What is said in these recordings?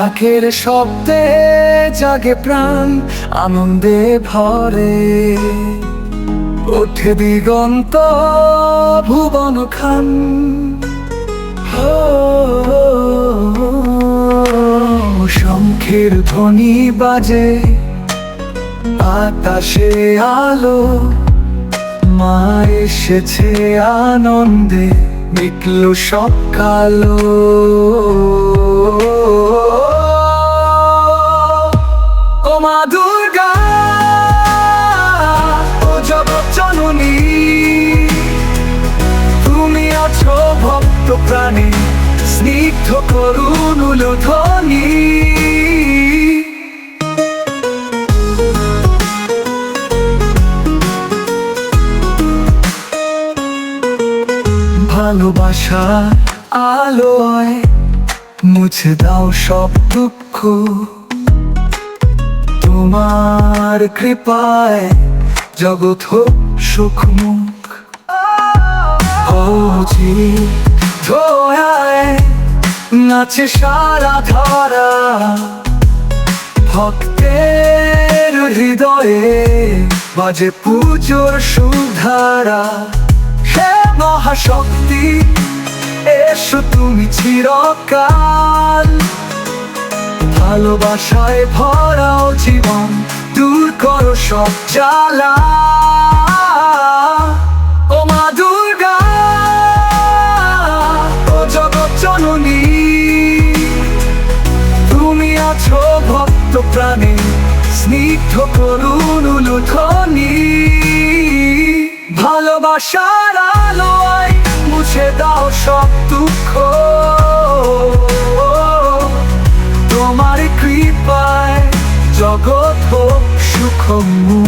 ঢাকের শব্দে জাগে প্রাণ, আনন্দে ভরে। ওঠে দিগন্ত ভুবন খান। শঙ্খের ধ্বনি বাজে বাতাসে আলো, মা এসেছে আনন্দে, মিটল সব কালো। দুর্গা ভক্ত প্রাণী স্নিগ্ধ উলুধ্বনি। ভালোবাসা আলোয় মুছে দাও সব দুঃখ। তোমার কৃপায় জগৎ হোক সুখমুখ। ধোয়ায় নাচে সারা ধরা। ভক্তের হৃদয়ে বাজে পুজোর সুধারা হে মহাশক্তি, এসো তুমি চিরকাল ভালোবাসায় ভরাও জীবন, দূর করো সব জ্বালা। ও মা দুর্গা, ও জগৎ জননী, তুমি আছো ভক্ত প্রাণে, স্নিগ্ধ করুণ উলুধ্বনি। ভালোবাসার আলোয় মুছে দাও সব দুঃখ। হোক সুখমু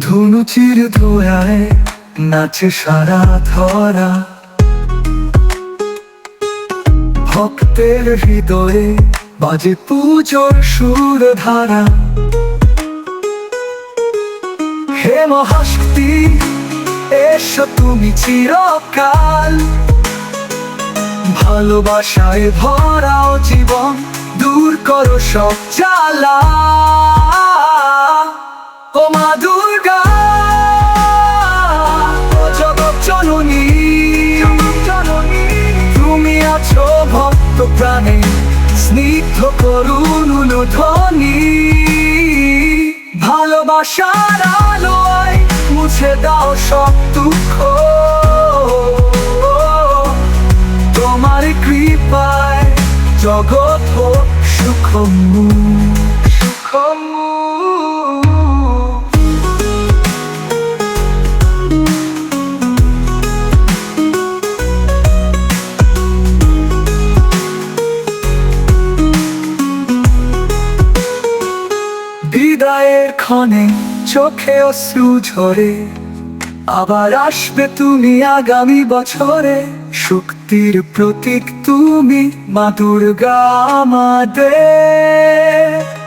ধনুচির ধোয়ায় নাচে সারা ধরা। ভক্তের হৃদয়ে বাজে পুজোর সুর ধারা হে মহাশক্তি, এসো তুমি চিরকাল। ভালোবাসায় ভরাও জীবন, দূর করো সব জ্বালা। ও মা দুর্গা, ও জগৎ জননী, তুমি আছো ভক্ত প্রাণে। স্নিগ্ধ করুন ধ্বনি ভালোবাসার আলোয় মুছে দাও সব দুঃখ। তোমার কৃপায় জগৎ হোক সুখমু সুখমু ক্ষণে চোখে অশ্রু ঝরে, আবার আসবে তুমি আগামী বছরে। শক্তির প্রতীক তুমি, মা দুর্গা আমাদের।